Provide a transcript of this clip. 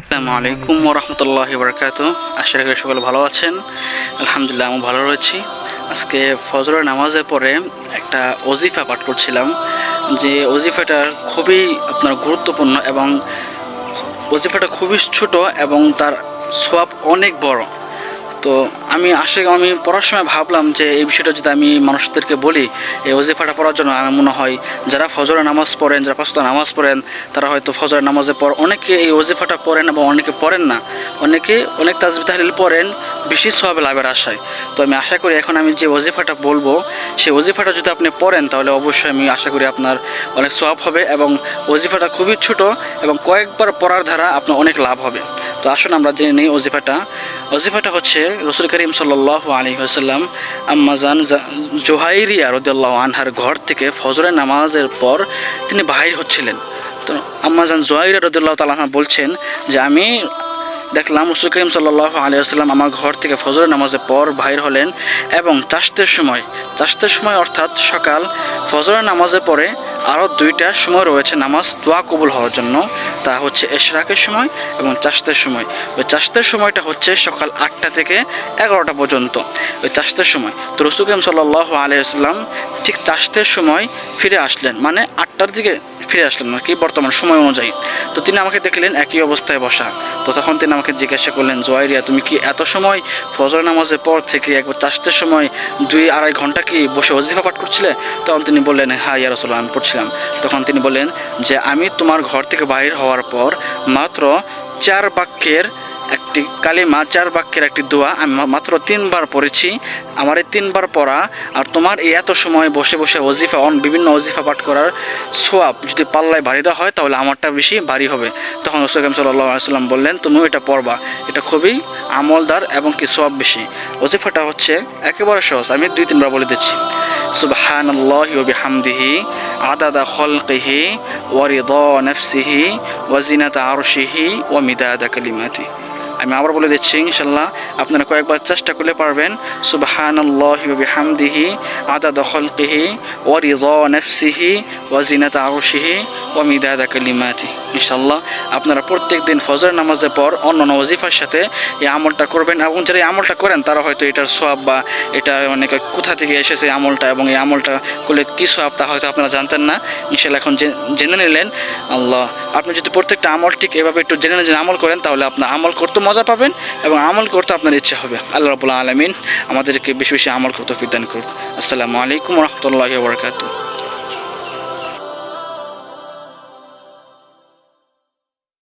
আসসালামু আলাইকুম ওরহমতুল্লাহ বরকাত আশা করি সকল ভালো আছেন। আলহামদুলিল্লাহ আমি ভালো রয়েছি। আজকে ফজরের নামাজের পরে একটা ওজিফা পাঠ করছিলাম। যে ওজিফাটা খুবই আপনার গুরুত্বপূর্ণ এবং ওজিফাটা খুবই ছোট এবং তার সোয়াব অনেক বড়। তো আমি আসলে আমি পড়ার সময় ভাবলাম যে এই বিষয়টা যদি আমি মানুষদেরকে বলি, এই ওজিফাটা পড়ার জন্য আমার মনে হয় যারা ফজরের নামাজ পড়েন, যারা পাঁচটা নামাজ পড়েন, তারা হয়তো ফজরের নামাজের পর অনেকে এই ওজিফাটা পড়েন এবং অনেকে পড়েন না। অনেকে অনেক তাজবি তাহলিল পড়েন, বেশি সব লাভের আশায়। তো আমি আশা করি এখন আমি যে ওজিফাটা বলব, সেই ওজিফাটা যদি আপনি পড়েন, তাহলে অবশ্যই আমি আশা করি আপনার অনেক সব হবে এবং ওজিফাটা খুবই ছোট এবং কয়েকবার পড়ার দ্বারা আপনার অনেক লাভ হবে। তো আসুন আমরা জেনে নিই ওজিফাটা। ওজিফাটা হচ্ছে রসুল করিম সাল্লাহ আলী আসাল্লাম আম্মাজান জোহাইরিয়া রদুল্লাহ আনহার ঘর থেকে ফজরের নামাজের পর তিনি বাহির হচ্ছিলেন। তো আম্মাজান জোহাইরিয়া রদুল্লাহ তালাহা বলছেন যে, আমি দেখলাম রসুল করিম সাল্লাহ আলী আসাল্লাম আমার ঘর থেকে ফজরের নামাজের পর বাহির হলেন এবং চাষতের সময় চাষতের সময় অর্থাৎ সকাল, ফজরের নামাজের পরে আরও দুইটা সময় রয়েছে নামাজ দোয়া কবুল হওয়ার জন্য। তা হচ্ছে এশরাকের সময় এবং চাষতের সময়। ওই চাষতের সময়টা হচ্ছে সকাল আটটা থেকে এগারোটা পর্যন্ত। ওই চাষতের সময়। তো রসুল করিম সাল্লাহ আলিয়াল্লাম ঠিক চাষতের সময় ফিরে আসলেন। মানে আটটার দিকে ফিরে আসলেন আর কি বর্তমান সময় অনুযায়ী। তো তিনি আমাকে দেখলেন একই অবস্থায় বসা। তো তখন তিনি আমাকে জিজ্ঞাসা করলেন, জোয়াইরিয়া, তুমি কি এত সময় ফজর নামাজের পর থেকে একবার চাষতের সময় দুই আড়াই ঘণ্টা কি বসে অজিফা পাঠ করছিলে? তখন তিনি বললেন হ্যাঁ ইয়া রসুল্লাহ আমি পড়ছিলাম। তখন তিনি বললেন যে, আমি তোমার ঘর থেকে বাইর হওয়ার পর মাত্র চার বাক্যের একটি কালিমা চার বাক্যের একটি দোয়া। আমি মাত্র তিনবার পড়েছি। আমার এই তিনবার পড়া আর তোমার এই এত সময় বসে বসে ওজিফা অন বিভিন্ন ওজিফা পাঠ করার সোয়াব যদি পাল্লায় ভারী দেওয়া হয়, তাহলে আমারটা বেশি ভারী হবে। তখন রসুলাম সাল্লাম বললেন তুমিও এটা পড়বা। এটা খুবই আমলদার এবং কি সোয়াব বেশি। ওজিফাটা হচ্ছে একেবারে সহজ। আমি দুই, তিনবার বলে দিচ্ছি। আল্লাহ বিহামদিহি, আদাদা খলকিহি ওয়ারিদা নফসিহি ওয়াজিনাতা আরশিহি ও মিদাদা কালিমাতি। আমি আবার বলে দিচ্ছি ইনশাল্লাহ আপনারা কয়েকবার চেষ্টা করলে পারবেন। সুবহান আল্লাহ বিহামদিহি, আদাদা খলকিহি ওয়ারিদা নফসিহি ওয়াজিনাতা আরশিহি ও মিদাদা কালিমাতি। ইনশাল্লাহ আপনারা প্রত্যেক দিন ফজর নামাজের পর অন্য ওজিফার সাথে এই আমলটা করবেন এবং যারা এই আমলটা করেন, তারা হয়তো এটার সোয়াব বা এটা মানে কোথা থেকে এসেছে আমলটা এবং এই আমলটা করলে কী সোয়াব তা হয়তো আপনারা জানতেন না। ইনশাল্লাহ এখন জেনে নিলেন। আল্লাহ আপনি যদি প্রত্যেকটা আমল ঠিক এভাবে একটু জেনে জেনে আমল করেন, তাহলে আপনার আমল করতে মজা পাবেন এবং আমল করতে আপনার ইচ্ছা হবে। আল্লাহ রবুল্লা আলমিন আমাদেরকে বেশি বেশি আমল করতে ফিদান করুন আসসালামু আলাইকুম রহমতুল্লাহ বরকাতু